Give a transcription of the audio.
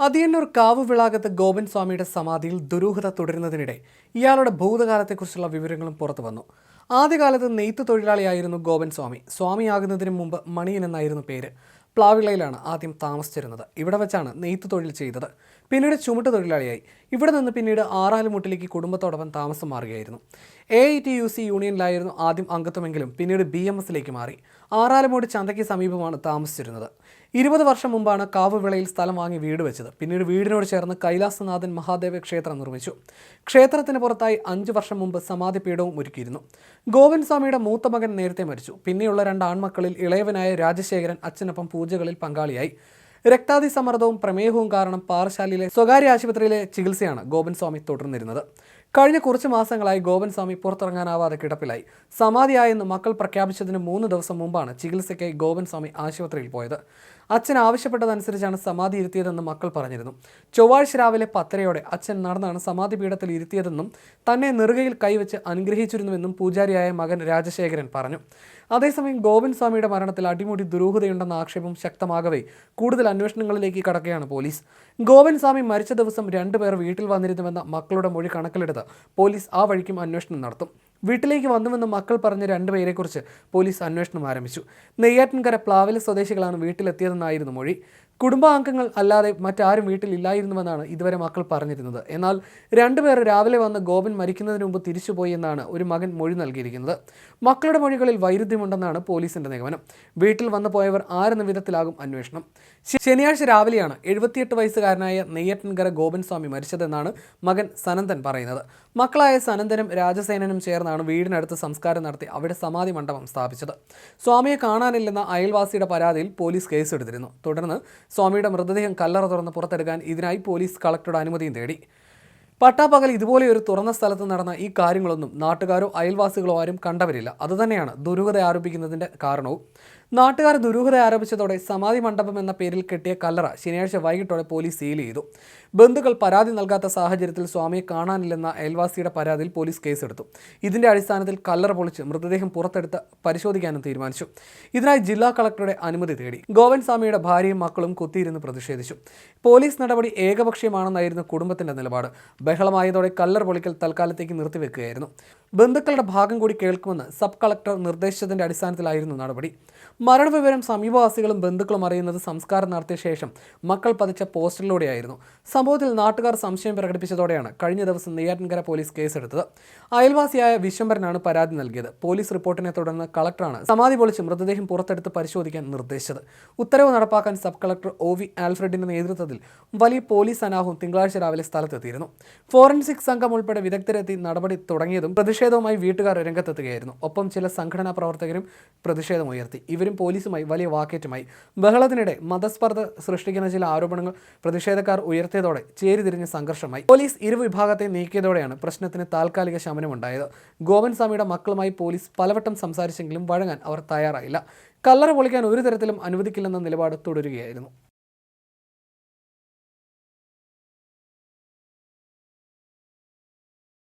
അതിയന്നൂർ കാവ് വിളാകത്ത് ഗോപൻ സ്വാമിയുടെ സമാധിയിൽ ദുരൂഹത തുടരുന്നതിനിടെ ഇയാളുടെ ഭൂതകാലത്തെക്കുറിച്ചുള്ള വിവരങ്ങളും പുറത്തു വന്നു. ആദ്യകാലത്ത് നെയ്ത്ത് തൊഴിലാളിയായിരുന്നു ഗോപൻ സ്വാമി. സ്വാമിയാകുന്നതിന് മുമ്പ് മണിയൻ എന്നായിരുന്നു പേര്. പ്ലാവിളയിലാണ് ആദ്യം താമസിച്ചിരുന്നത്. ഇവിടെ വെച്ചാണ് നെയ്ത്ത് തൊഴിൽ ചെയ്തത്. പിന്നീട് ചുമട്ട് തൊഴിലാളിയായി. ഇവിടെ നിന്ന് പിന്നീട് ആറാലുമുട്ടിലേക്ക് കുടുംബത്തോടൊപ്പം താമസം മാറുകയായിരുന്നു. A I T U C യൂണിയനിലായിരുന്നു ആദ്യം അംഗത്വമെങ്കിലും പിന്നീട് ബി എം എസിലേക്ക് മാറി. ആറാലുമൂട് ചന്തയ്ക്ക് സമീപമാണ് താമസിച്ചിരുന്നത്. ഇരുപത് വർഷം മുമ്പാണ് കാവുവിളയിൽ സ്ഥലം വാങ്ങി വീട് വെച്ചത്. പിന്നീട് വീടിനോട് ചേർന്ന് കൈലാസനാഥൻ മഹാദേവ ക്ഷേത്രം നിർമ്മിച്ചു. ക്ഷേത്രത്തിന് പുറത്തായി അഞ്ചു വർഷം മുമ്പ് സമാധി പീഠവും ഒരുക്കിയിരുന്നു. ഗോവിന്ദ് സ്വാമിയുടെ മൂത്ത മകൻ നേരത്തെ മരിച്ചു. പിന്നെയുള്ള രണ്ട് ആൺമക്കളിൽ ഇളയവനായ രാജശേഖരൻ അച്ഛനൊപ്പം പൂജകളിൽ പങ്കാളിയായി. രക്താതി സമ്മർദ്ദവും പ്രമേഹവും കാരണം പാറശാലയിലെ സ്വകാര്യ ആശുപത്രിയിലെ ചികിത്സയാണ് ഗോപൻ സ്വാമി തുടർന്നിരുന്നത്. കഴിഞ്ഞ കുറച്ച് മാസങ്ങളായി ഗോപൻ സ്വാമി പുറത്തിറങ്ങാനാവാതെ കിടപ്പിലായി. സമാധിയായെന്ന് മക്കൾ പ്രഖ്യാപിച്ചതിന് മൂന്ന് ദിവസം മുമ്പാണ് ചികിത്സയ്ക്കായി ഗോപൻ സ്വാമി ആശുപത്രിയിൽ പോയത്. അച്ഛൻ ആവശ്യപ്പെട്ടതനുസരിച്ചാണ് സമാധി ഇരുത്തിയതെന്ന് മക്കൾ പറഞ്ഞിരുന്നു. ചൊവ്വാഴ്ച രാവിലെ പത്തരയോടെ അച്ഛൻ നടന്നാണ് സമാധി പീഠത്തിൽ ഇരുത്തിയതെന്നും തന്നെ നെറുകയിൽ കൈവച്ച് അനുഗ്രഹിച്ചിരുന്നുവെന്നും പൂജാരിയായ മകൻ രാജശേഖരൻ പറഞ്ഞു. അതേസമയം ഗോവിന്ദ് സ്വാമിയുടെ മരണത്തിൽ അടിമുടി ദുരൂഹതയുണ്ടെന്ന ആക്ഷേപം ശക്തമാകവേ കൂടുതൽ അന്വേഷണങ്ങളിലേക്ക് കടക്കുകയാണ് പോലീസ്. ഗോവിന്ദ് സ്വാമി മരിച്ച ദിവസം രണ്ടുപേർ വീട്ടിൽ വന്നിരുന്നുവെന്ന മക്കളുടെ മൊഴി കണക്കിലെടുത്ത് പോലീസ് ആ വഴിക്കും അന്വേഷണം നടത്തും. വീട്ടിലേക്ക് വന്നുവെന്ന് മക്കൾ പറഞ്ഞ രണ്ടുപേരെക്കുറിച്ച് പോലീസ് അന്വേഷണം ആരംഭിച്ചു. നെയ്യാറ്റിൻകര പ്ലാവില സ്വദേശികളാണ് വീട്ടിലെത്തിയതെന്നായിരുന്നു മൊഴി. കുടുംബാംഗങ്ങൾ അല്ലാതെ മറ്റാരും വീട്ടിലില്ലായിരുന്നുവെന്നാണ് ഇതുവരെ മക്കൾ പറഞ്ഞിരുന്നത്. എന്നാൽ രണ്ടുപേർ രാവിലെ വന്ന് ഗോപൻ മരിക്കുന്നതിന് മുമ്പ് തിരിച്ചുപോയി എന്നാണ് ഒരു മകൻ മൊഴി നൽകിയിരിക്കുന്നത്. മക്കളുടെ മൊഴികളിൽ വൈരുദ്ധ്യമുണ്ടെന്നാണ് പോലീസിന്റെ നിഗമനം. വീട്ടിൽ വന്നു പോയവർ ആരെന്ന വിധത്തിലാകും അന്വേഷണം. ശനിയാഴ്ച രാവിലെയാണ് എഴുപത്തിയെട്ട് വയസ്സുകാരനായ നെയ്യറ്റൻകര ഗോപൻ സ്വാമി മരിച്ചതെന്നാണ് മകൻ സനന്ദൻ പറയുന്നത്. മക്കളായ സനന്ദനും രാജസേനനും ചേർന്നാണ് വീടിനടുത്ത് സംസ്കാരം നടത്തി അവിടെ സമാധി മണ്ഡപം സ്ഥാപിച്ചത്. സ്വാമിയെ കാണാനില്ലെന്ന അയൽവാസിയുടെ പരാതിയിൽ പോലീസ് കേസെടുത്തിരുന്നു. തുടർന്ന് സ്വാമിയുടെ മൃതദേഹം കല്ലറ തുറന്ന് പുറത്തെടുക്കാൻ ഇതിനായി പോലീസ് കളക്ടറുടെ അനുമതിയും തേടി. പട്ടാപ്പകൽ ഇതുപോലെ ഒരു തുറന്ന സ്ഥലത്ത് നടന്ന ഈ കാര്യങ്ങളൊന്നും നാട്ടുകാരോ അയൽവാസികളോ ആരും കണ്ടവരില്ല. അതുതന്നെയാണ് ദുരൂഹത ആരോപിക്കുന്നതിന്റെ കാരണവും. നാട്ടുകാർ ദുരൂഹത ആരോപിച്ചതോടെ സമാധി മണ്ഡപം എന്ന പേരിൽ കെട്ടിയ കല്ലറ ശനിയാഴ്ച വൈകിട്ടോടെ പോലീസ് സീൽ ചെയ്തു. ബന്ധുക്കൾ പരാതി നൽകാത്ത സാഹചര്യത്തിൽ സ്വാമിയെ കാണാനില്ലെന്ന അയൽവാസിയുടെ പരാതിയിൽ പോലീസ് കേസെടുത്തു. ഇതിന്റെ അടിസ്ഥാനത്തിൽ കല്ലറ പൊളിച്ച് മൃതദേഹം പുറത്തെടുത്ത് പരിശോധിക്കാനും തീരുമാനിച്ചു. ഇതിനായി ജില്ലാ കളക്ടറുടെ അനുമതി തേടി ഗോവൻ സ്വാമിയുടെ ഭാര്യയും മക്കളും കുത്തിയിരുന്ന് പ്രതിഷേധിച്ചു. പോലീസ് നടപടി ഏകപക്ഷീയമാണെന്നായിരുന്നു കുടുംബത്തിന്റെ നിലപാട്. ബഹളമായതോടെ കല്ലറ പൊളിക്കൽ തൽക്കാലത്തേക്ക് നിർത്തിവെക്കുകയായിരുന്നു. ബന്ധുക്കളുടെ ഭാഗം കൂടി കേൾക്കുമെന്ന് സബ് കളക്ടർ നിർദ്ദേശിച്ചതിന്റെ അടിസ്ഥാനത്തിലായിരുന്നു നടപടി. മരണവിവരം സമീപവാസികളും ബന്ധുക്കളും അറിയുന്നത് സംസ്കാരം നടത്തിയ ശേഷം മക്കൾ പതിച്ച പോസ്റ്ററിലൂടെയായിരുന്നു. സംഭവത്തിൽ നാട്ടുകാർ സംശയം പ്രകടിപ്പിച്ചതോടെയാണ് കഴിഞ്ഞ ദിവസം നെയ്യാറ്റിൻകര പോലീസ് കേസെടുത്തത്. അയൽവാസിയായ വിശ്വംബരനാണ് പരാതി നൽകിയത്. പോലീസ് റിപ്പോർട്ടിനെ തുടർന്ന് കളക്ടറാണ് സമാധി പൊളിച്ച് മൃതദേഹം പുറത്തെടുത്ത് പരിശോധിക്കാൻ നിർദ്ദേശിച്ചത്. ഉത്തരവ് നടപ്പാക്കാൻ സബ് കളക്ടർ ഒ വി ആൽഫ്രഡിന്റെ നേതൃത്വത്തിൽ വലിയ പോലീസ് സന്നാഹവും തിങ്കളാഴ്ച രാവിലെ സ്ഥലത്തെത്തിയിരുന്നു. ഫോറൻസിക് സംഘം ഉൾപ്പെടെ വിദഗ്ധരെത്തി നടപടി തുടങ്ങിയതും പ്രതിഷേധവുമായി വീട്ടുകാർ രംഗത്തെത്തുകയായിരുന്നു. ഒപ്പം ചില സംഘടനാ പ്രവർത്തകരും പ്രതിഷേധമുയർത്തി ഇവരും പോലീസുമായി വലിയ വാക്കേറ്റുമായി. ബഹളത്തിനിടെ മതസ്പർദ്ധ സൃഷ്ടിക്കുന്ന ചില ആരോപണങ്ങൾ പ്രതിഷേധക്കാർ ഉയർത്തിയതോടെ ചേരിതിരിഞ്ഞ സംഘർഷമായി. പോലീസ് ഇരുവിഭാഗത്തെ നീക്കിയതോടെയാണ് പ്രശ്നത്തിന് താൽക്കാലിക ശമനമുണ്ടായത്. ഗോവൻ സ്വാമിയുടെ മക്കളുമായി പോലീസ് പലവട്ടം സംസാരിച്ചെങ്കിലും വഴങ്ങാൻ അവർ തയ്യാറായില്ല. കല്ലറ പൊളിക്കാൻ ഒരു തരത്തിലും അനുവദിക്കില്ലെന്ന നിലപാട് തുടരുകയായിരുന്നു.